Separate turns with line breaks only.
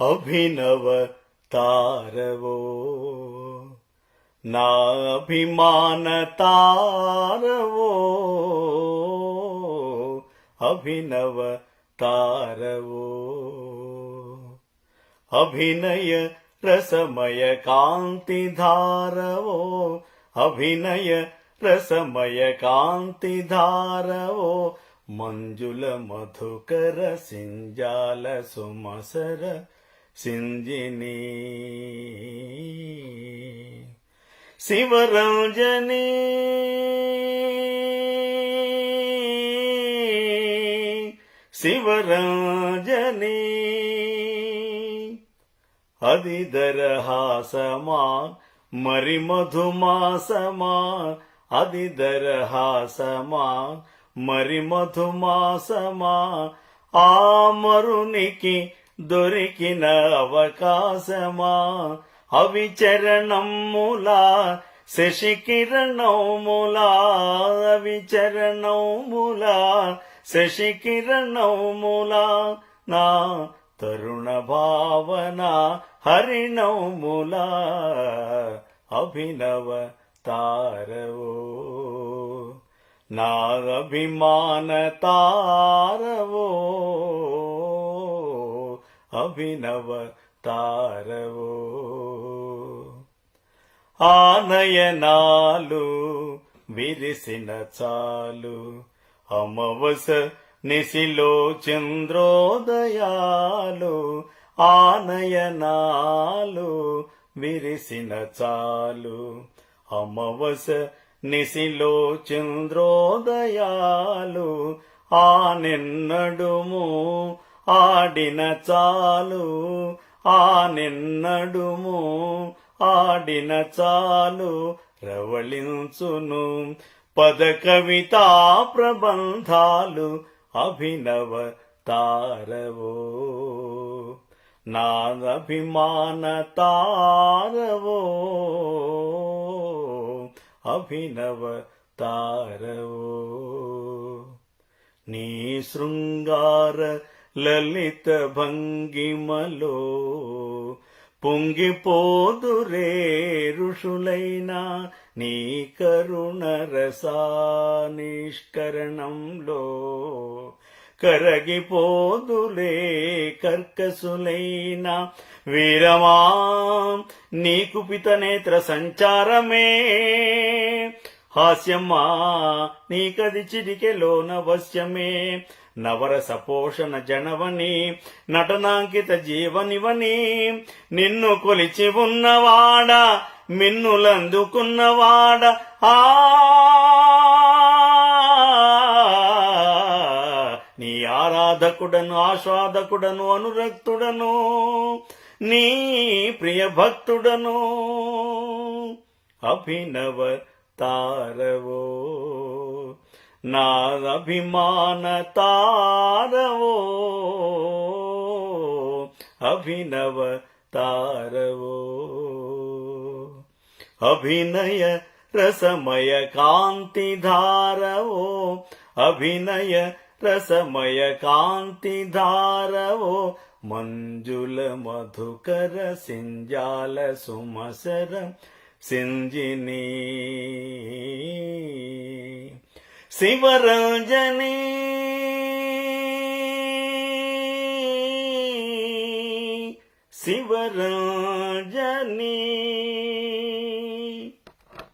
అభినవ తారవో నా అభిమాన తారవో అభినవ తారవో అభినయ రసమయ కాంతి ధారవో అభినయ రసమయ కాంతి ధారవో మంజుల మధుకర సింజాల సుమసర సింజిని. శివరంజని. శివరంజని. అదిదరహాసమా మరి మధుమాసమా అదిదరహాసమా మరి మధుమాసమా ఆ మరునికి దొరికిన అవకాశమా? అవి చరణములా శశికిరణములా అవి చరణములా శశికిరణములా నా తరుణ భావన హరిణములా అభినవ తారవో నా అభిమాన తారవో అభినవ తారవో ఆనయనాలు విరిసిన చాలు అమవస నిశిలో చంద్రోదయాలు ఆనయనాలు విరిసిన చాలు అమవస నిశిలో చంద్రోదయాలు ఆ నిన్నడుము ఆడిన చాలు ఆ నిన్నడుము ఆడిన చాలు రవళించును పద కవితా ప్రబంధాలు అభినవ తారవో. నాదభిమాన తారవో అభినవ తారవో. నీ శృంగార లలిత భంగిమలో పొంగిపోదురే ఋషులైనా నీ కరుణ రసానిష్కరణంలో. కరగిపోదులే కర్కసులైన వీరమా నీకు పితనేత్ర సంచారమే. హాస్యమ్మా నీకది చిరికెలోన వశ్యమే. నవర సపోషణ జనవని నటనాంకిత జీవనివని నిన్ను కొలిచి ఉన్నవాడ మిన్నులందుకున్నవాడ. ఆ! నీ ఆరాధకుడను ఆస్వాదకుడను అనురక్తుడను నీ ప్రియ భక్తుడను అభినవ తారవో నా అభిమాన తారవో అభినవ తారవో అభినయ రసమయ కాంతి ధారవో అభినయ రసమయ కాంతి ధారవో మంజుల మధుకర సింజాల సుమసర సింజిని శివరంజని. శివరంజని.